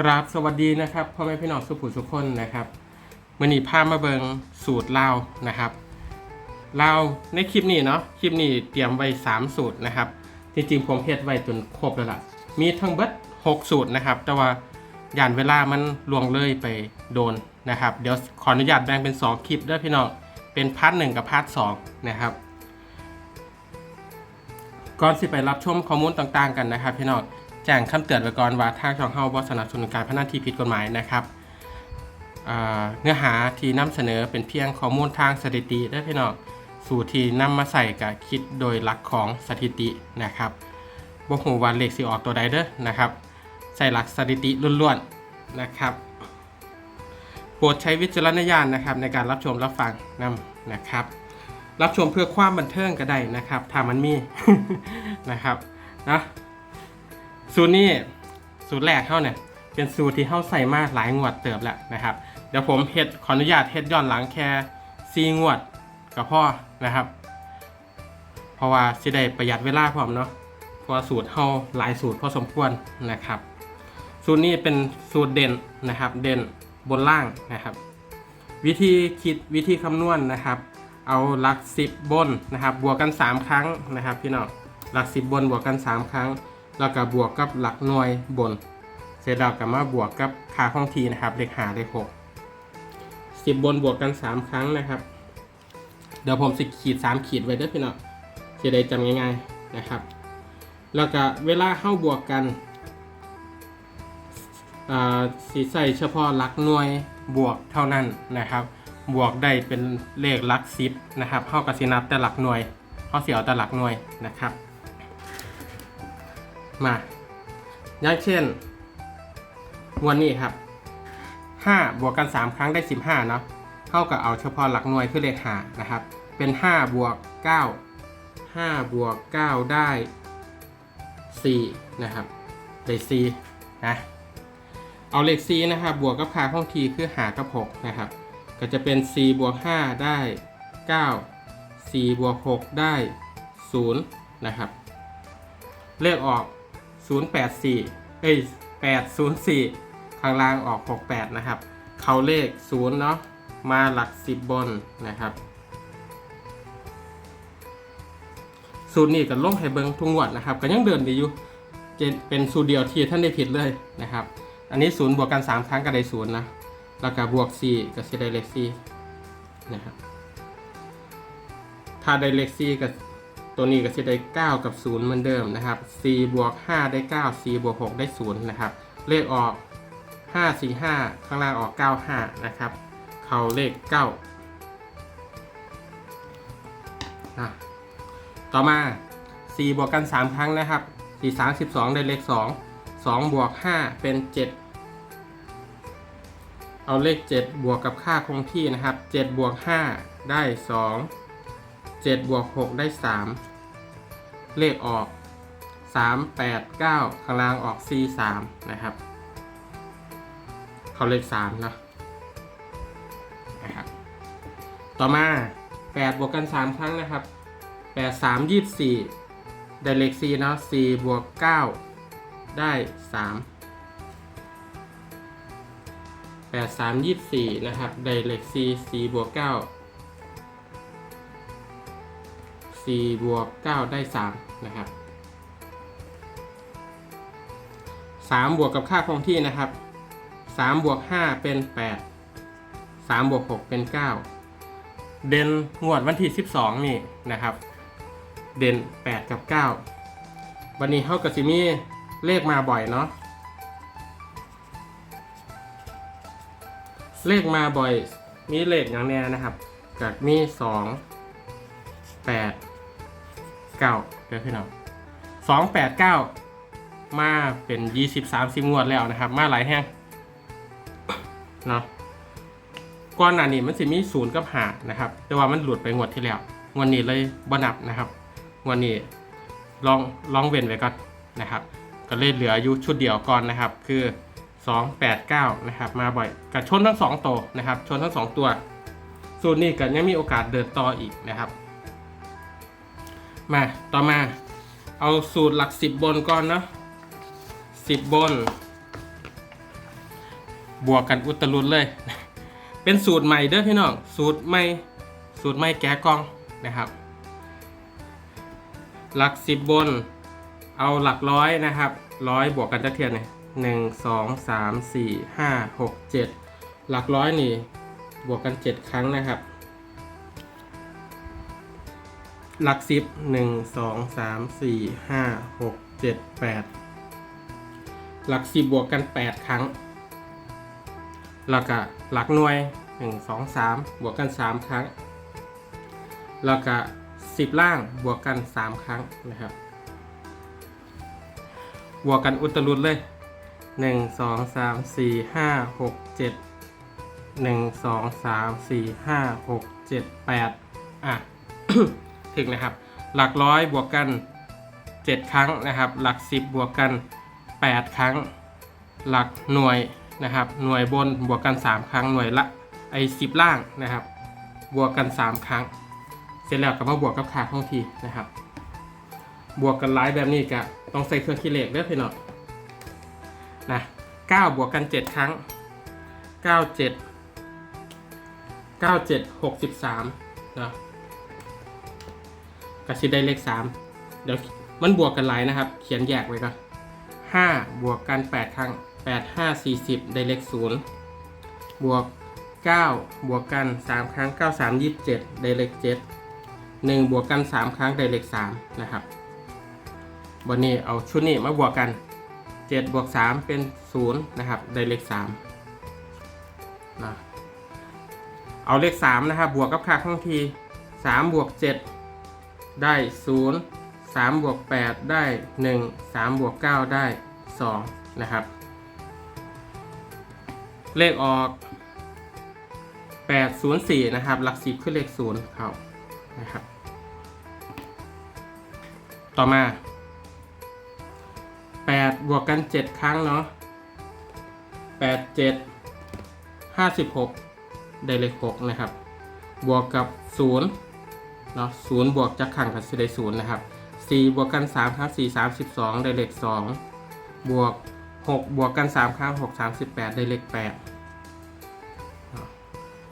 กราบสวัสดีนะครับพ่อแม่พี่น้องสุขุสุคนนะครับมื่อนี้พามาเบิงสูตรลาวนะครับลาวในคลิปนี้เนาะคลิปนี้เตรียมไว้ 3 สูตรนะครับจริงๆผมเฮ็ดไว้จนครบแล้วล่ะมีทั้งเบิด6 สูตรนะครับ แต่ว่าย่านเวลามันล่วงเลยไปโดนนะครับ เดี๋ยวขออนุญาตแบ่งเป็น 2 คลิปด้อพี่น้องเป็นพาร์ทหนึ่งกับพาร์ทสองนะครับก่อนสิไปรับชมข้อมูลต่างๆกันนะครับพี่น้อง แจ้งคำเตือนไว้ก่อนว่าทางช่องเฮาบ่สนับสนุนการพนันที่ผิดกฎหมายนะครับเนื้อหาที่นำเสนอเป็นเพียงข้อมูลทางสถิติได้พี่น้องสู่ที่นำมาใส่กับคิดโดยหลักของสถิตินะครับบ่ฮู้ว่าเลขสิออกตัวใดเด้อนะครับ ใส่หลักสถิติล้วนๆนะครับ โปรดใช้วิจารณญาณนะครับ ในการรับชมรับฟังนํนะครับ รับชมเพื่อความบันเทิงก็ได้นะครับ ถ้ามันมีนะครับนะ สูตรนี้สูตรแรกเข้าเนี่ยเป็นสูตรที่เข้าใส่มากหลายงวดเติบแล้วนะครับ เดี๋ยวผมเฮ็ดขออนุญาตเฮ็ดย้อนหลังแค่ซีงวดกับพ่อนะครับ เพราะว่าสิได้ประหยัดเวลาพร้อมเนาะเพราะสูตรเข้าหลายสูตรพอสมควรนะครับ สูตรนี้เป็นสูตรเด่นนะครับ เด่นบนล่างนะครับ วิธีคิดวิธีคำนวณนะครับ เอาหลักสิบบนนะครับ บวกกัน 3 ครั้งนะครับพี่น้องหลักสิบบนบวกกัน 3 ครั้ง แล้วก็บวกกับหลักหน่วยบน เสร็จแล้วก็มาบวกกับค่าห้องทีนะครับ เลขหาเลขหกสิบบนบวกกัน 3 ครั้งนะครับ เดี๋ยวผมสิขีด 3 ขีดไว้ด้อพี่น้องจะได้จำง่ายๆนะครับ แล้วก็เวลาเข้าบวกกันอ่าสีใส่เฉพาะหลักหน่วยบวกเท่านั้นนะครับ บวกได้เป็นเลขหลักสิบนะครับเข้ากับสินับแต่หลักหน่วยเข้าเสียวแต่หลักหน่วยนะครับ มา อย่างเช่นวันนี้ครับ5บวกกัน 3 ครั้งได้ 15เนาะเท่ากับเอาเฉพาะหลักหน่วยคือเลขหานะครับ เป็น 5 บวก 9 5 บวก 9 ได้ 4 นะครับ ได้ 4 นะ เอาเลข c นะครับ บวกกับค่าห้องทีคือหากับ 6 นะครับ ก็จะเป็น 4 บวก 5 ได้ 9 4 บวก 6 ได้ 0 นะครับ เลขออก 084 เอ้ย 804 ข้างล่างออก 68 นะครับ เขาเลข 0 เนาะ มาหลัก 10 บนนะครับ สูตรนี้ก็ลงให้เบิงทุกงวดนะครับ ก็ยังเดินดีอยู่ เป็นสูตรเดียวที่ท่านได้ผิดเลยนะครับ อันนี้ 0 บวกกัน 3 ครั้งก็ได้ 0 นะ แล้วก็บวก 4 ก็จะได้เลข4นะครับ ถ้าได้เลข4กับ ตัวนี้ก็จะได้ 9 กับ 0 เหมือนเดิมนะครับ4บวก5ได้ 9 4บวก6ได้ 0 นะครับ เลขออก 5 4 5 ข้างล่างออก 9 5 นะครับ เขาเลข9นะต่อมา 4 บวกกัน 3 ครั้งนะครับ 4 3 12 ได้เลข 2 2 บวก 5 เป็น 7 เอาเลข 7 บวกกับค่าคงที่นะครับ 7 บวก 5 ได้ 2 7บวก6ได้ 3 เลขออก 3 8 9ข้างล่างออก 4 3 นะครับ เขาเลข3นะนะครับต่อมา 8 บวกกัน 3 ครั้งนะครับ 8 3 24 ได้เลข4เนาะ4บวก 9 ได้ 3 8 3 24 นะครับ ได้เลข4 4บวก9 4บวก9ได้3นะครับ3บวกกับค่าคงที่นะครับ3บวก5เป็น 8 3บวก6เป็น 9 เด่นงวดวันที่ 12 นี่นะครับ เด่น 8 กับ 9 วันนี้เขากับซิมีเลขมาบ่อยเนาะเลขมาบ่อยมีเลขอย่างแน่นะครับกับมีสองแปด เก้าเดี๋ยวพี่น้องสองแปดเก้ามาเป็นยี่สิบสามสิบงวดแล้วนะครับ มาหลายแห้งเนาะก่อนหน้านี้มันสิมีศูนย์กับหานะครับ แต่ว่ามันหลุดไปงวดที่แล้วงวดนี้เลยบ่นับนะครับงวดนี้ลองลองเว้นไว้ก่อนนะครับ ก็เลยเหลืออยู่ชุดเดียวก่อนนะครับ คือ 289 นะครับ มาบ่อยกับชนทั้ง2ตัวนะครับ ชนทั้ง 2 ตัว สูตรนี้ก็ยังมีโอกาสเดินต่ออีกนะครับ มาต่อมา เอาสูตรหลัก10บบนก่อนเนาะ10บบน บวกกันอุตลุดเลย เป็นสูตรใหม่เด้อพี่น้องสูตรใหม่สูตรใหม่แกะกองนะครับ หลักสิบบน เอาหลักร้อยนะครับร้อยบวกกันจะเทียนเนี่ยหนึ่งสองสามสี่ห้าหกเจ็ดหลักร้อยนี่ บวกกันเจ็ดครั้งนะครับ หลักสิบหนึ่งสองสามสี่ห้าหกเจ็ดแปดหลักสิบบวกกันแปดครั้งแล้วก็หลักหน่วยหนึ่งสองสามบวกกันสามครั้งแล้วก็สิบล่างบวกกันสามครั้งนะครับ บวกกันอุตรุดเลยหนึ่งสองสามสี่ห้าหกเจ็ดหนึ่งสองสามสี่ห้าหกเจ็ดแปดอะ ถึงนะครับ หลักร้อยบวกกัน 7 ครั้งนะครับ หลัก 10 บวกกัน 8 ครั้ง หลักหน่วยนะครับ หน่วยบนบวกกัน 3 ครั้งหน่วยละไอ้สิบล่างนะครับ บวกกัน 3 ครั้ง เสร็จแล้วก็มาบวกกับขาท่องทีนะครับ บวกกันหลายแบบนี้ก็ต้องใส่เครื่องคิดเลขเด้อพี่น้องนะ9บวกกัน 7 ครั้ง 9 7 9 7 63นะ ก็สิได้เลข3เดี๋ยวมันบวกกันหลายนะครับ เขียนแยกไว้ก่อน5บวกกัน8ครั้ง8 5 40ได้เลข0บวก9บวกกัน3ครั้ง9 3 27ได้เลข7 1บวกกัน3ครั้งได้เลข3นะครับวันนี้เอาชุดนี้มาบวกกัน7บวก3เป็น0นะครับได้เลข3นะเอาเลข 3 นะครับ บวกกับค่าข้างที 3 บวก 7 ได้ 0 3 บวก 8 ได้ 1 3 บวก 9 ได้ 2 นะครับ เลขออก 804 นะครับ หลักสิบคือเลข0เข้านะครับ ต่อมา 8 บวกกัน 7 ครั้งเนาะ8 7 56 ได้เลข 6 นะครับ บวกกับ 0 เนาะ0บวกจากขังกับสิได้0นะครับ4บวกกัน3ครั้ง4 32ได้เลข2บวก6บวกกัน3ครั้ง6 38ได้เลข8เนาะ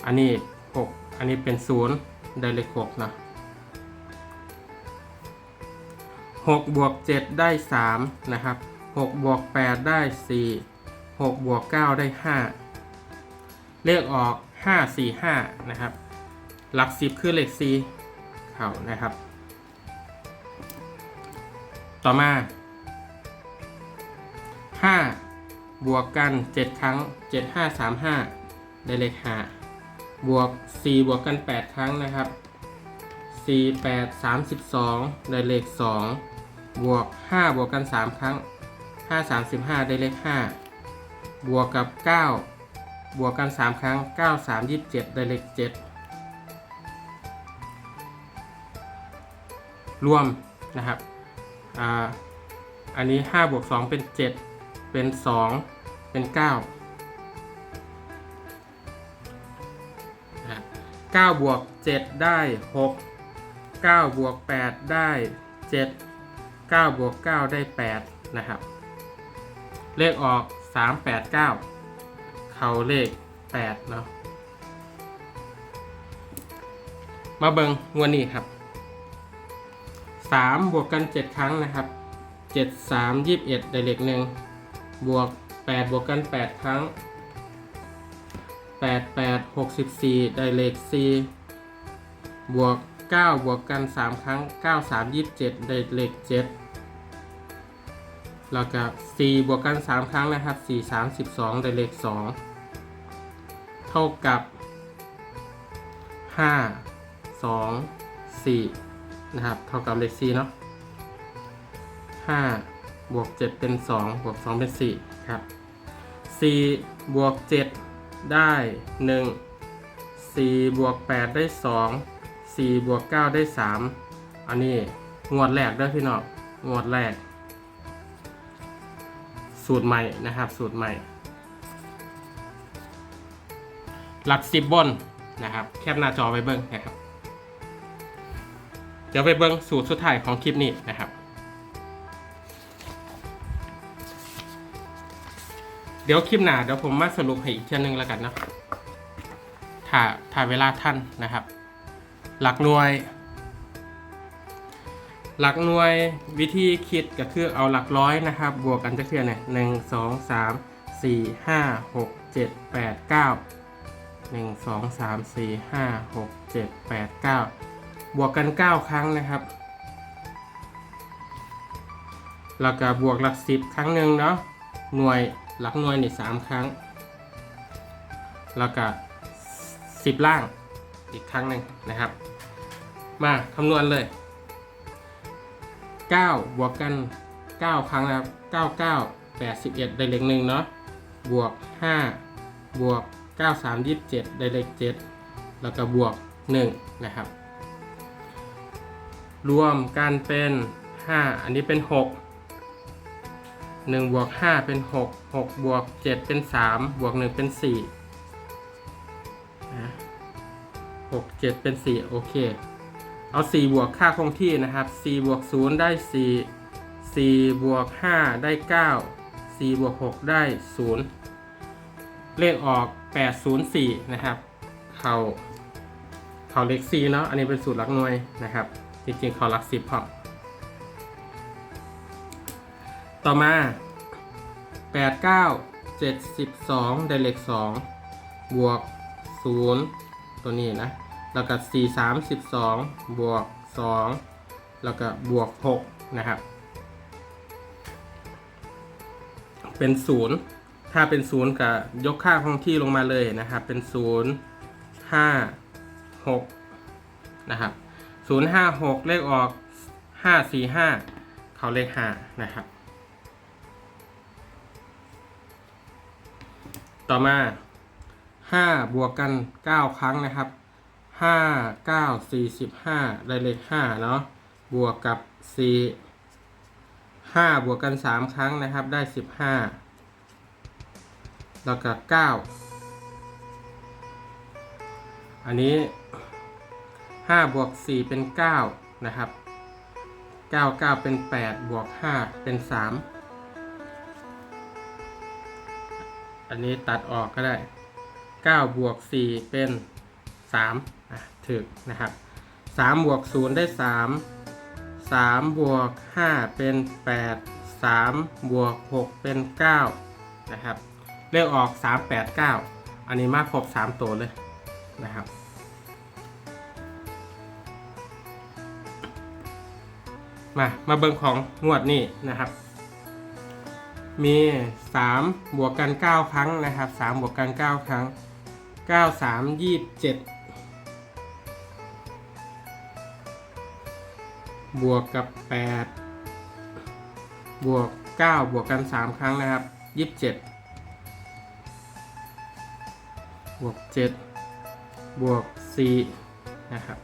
อันนี้6อันนี้เป็น0ได้เลข6เนาะ6บวก7ได้3นะครับ6บวก8ได้4 6บวก9ได้5เลขออก5 4 5นะครับ หลัก10คือเลข4 เขานะครับ ต่อมา 5 บวกกัน 7 ครั้ง 7 5 3 5 ได้เลข5บวก 4 บวกกัน 8 ครั้งนะครับ 4 8 32 ได้เลข 2 บวก 5 บวกกัน 3 ครั้ง 5 35 ได้เลข 5 บวกกับ 9 บวกกัน 3 ครั้ง 9 3 27 ได้เลข 7 รวมนะครับอ่าอันนี้5บวก2เป็น 7 เป็น 2 เป็น 9 9 บวก 7 ได้ 6 9 บวก 8 ได้ 7 9 บวก 9 ได้ 8 นะครับ เลขออก 3 8 9 เขาเลข 8 เนาะมาเบิงงวดนี้ครับ สามบวกกันเจ็ดครั้งนะครับเจ็ดสามยี่สิบเอ็ดได้เลขหนึ่งบวกแปดบวกกันแปดครั้งแปดแปดหกสิบสี่ได้เลขสี่บวกเก้าบวกกันสามครั้งเก้าสามยี่เจ็ดได้เลขเจ็ดแล้วก็สี่บวกกันสามครั้งนะครับสี่สามสิบสองได้เลขสองเท่ากับห้าสองสี่ นะครับ เท่ากับเลข4เนาะ5บวก7เป็น2บวก2เป็น4ครับ4บวก7ได้ 1 4บวก8ได้ 2 4บวก9ได้ 3 อันนี้งวดแรกด้วยพี่น้องงวดแรก สูตรใหม่นะครับ สูตรใหม่ หลัก 10 บนนะครับ แคปหน้าจอไว้เบิ้งนะครับ ดี๋ยวไปเบิ้งสูตรสุดท้ายของคลิปนี้นะครับ เดี๋ยวคลิปหน้าเดี๋ยวผมมาสรุปให้อีกเทีนึงแล้วกันนะถ้าถ้าเวลาท่านนะครับ หลักหน่วย หลักหน่วยวิธีคิดก็คือเอาหลักร้อยนะครับ บวกกันจะเทียเนี่ยหนึ่งสองสามสี่ห้าหกเจ็ดแปดเก้าหนึ่งสองสามสี่ห้าหกเจ็ดแปดเก้า บวกกันเก้าครั้งนะครับ แล้วก็บวกหลักสิบครั้งหนึ่งเนาะ หน่วยหลักหน่วยนี่สามครั้ง แล้วก็สิบล่างอีกครั้งหนึ่งนะครับ มาคำนวณเลย 9 บวกกัน 9 ครั้งนะครับ 9 9 81 ได้เลขหนึ่งเนาะ บวก 5 บวก 9 3 27 ได้เลข7แล้วก็บวก 1 นะครับ รวมกันเป็น 5 อันนี้เป็น 6 1บวก5เป็น 6 6บวก7เป็น 3 บวก 1 เป็น4นะ6 7 เป็น 4 โอเค เอา 4 บวกค่าคงที่นะครับ 4 บวก 0 ได้ 4 4บวก5ได้ 9 4บวก6ได้ 0 เลขออก 804 นะครับ เขาเขาเลข4เนาะ อันนี้เป็นสูตรหลักหน่วยนะครับ จริงๆเขาหลัก10พอต่อมา 8 9 72ได้เลข2บวก 0 ตัวนี้นะ แล้วก็ 4 3 12บวก 2 แล้วก็บวก 6 นะครับ เป็น 0 ถ้าเป็น 0ก็ยกค่าคงที่ลงมาเลยนะครับ เป็น 0 5 6 นะครับ 0 5 6 เลขออก 5 4 5 เขาเลข 5 นะครับ ต่อมา 5 บวกกัน 9 ครั้งนะครับห้าเก้าสี่สิบห้าได้เลขห้าเนาะบวกกับสี่ห้าบวกกันสามครั้งนะครับ ได้สิบห้าแล้วก็เก้าอันนี้ ห้าบวกสี่เป็นเก้านะครับเก้าเก้าเป็นแปดบวกห้าเป็นสามอันนี้ตัดออกก็ได้เก้าบวกสี่เป็นสามอะถึกนะครับสามบวกศูนย์ได้สามสามบวกห้าเป็นแปดสามบวกหกเป็นเก้านะครับ เลขออกสามแปดเก้าอันนี้มาครบสามตัวเลยนะครับ มา มาเบิ่งของงวดนี้นะครับ มี3บวกกัน9ครั้งนะครับ3บวกกัน9ครั้ง9 3 27บวกกับ8บวก9บวกกัน3ครั้งนะครับ27บวก7บวก4นะครับ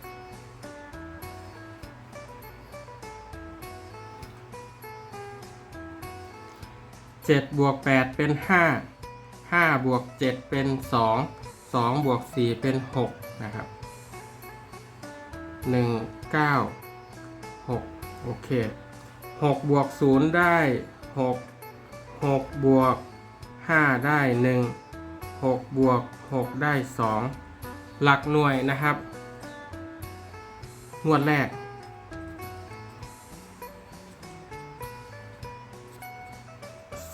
เจ็ดบวกแปดเป็นห้าห้าบวกเจ็ดเป็นสองสองบวกสี่เป็นหกนะครับหนึ่งเก้าหกโอเคหกบวกศูนย์ได้หกหกบวกห้าได้หนึ่งหกบวกหกได้สองหลักหน่วยนะครับ งวดแรก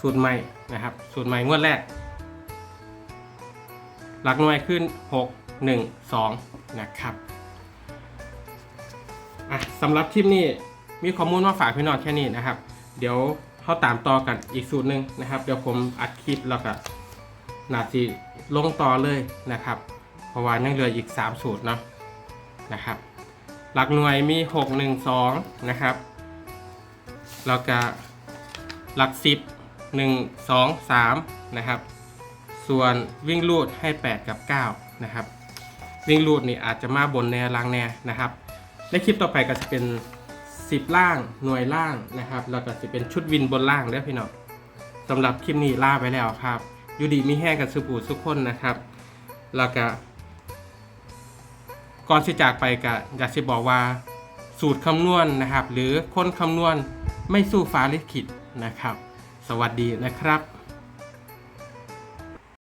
สูตรใหม่นะครับ สูตรใหม่งวดแรก หลักหน่วยขึ้น 6 1 2 นะครับอะสำหรับคลิปนี้มีข้อมูลมาฝากพี่น้องแค่นี้นะครับ เดี๋ยวเขาตามต่อกันอีกสูตรหนึ่งนะครับ เดี๋ยวผมอัดคลิปแล้วก็นาทีลงต่อเลยนะครับ เพราะว่ายังเหลืออีก 3 สูตรเนาะนะครับ หลักหน่วยมี 6 1 2 นะครับแล้วก็หลัก10 1 2 3นะครับ ส่วนวิ่งลูดให้ 8 กับ 9 นะครับ วิ่งลูดนี่อาจจะมาบนแนวล่างแนวนะครับ ในคลิปต่อไปก็จะเป็น 10 ล่างหน่วยล่างนะครับ แล้วก็จะเป็นชุดวินบนล่างเด้อพี่น้องสำหรับคลิปนี้ล่าไปแล้วครับยูดีมีแห้งกันสุปูสุกคนนะครับแล้วก็ก่อนที่จากไปก็อยากจะบอกว่าสูตรคำนวณนะครับ หรือคนคำนวณไม่สู้ฟ้าลิขิตนะครับ สวัสดีนะครับ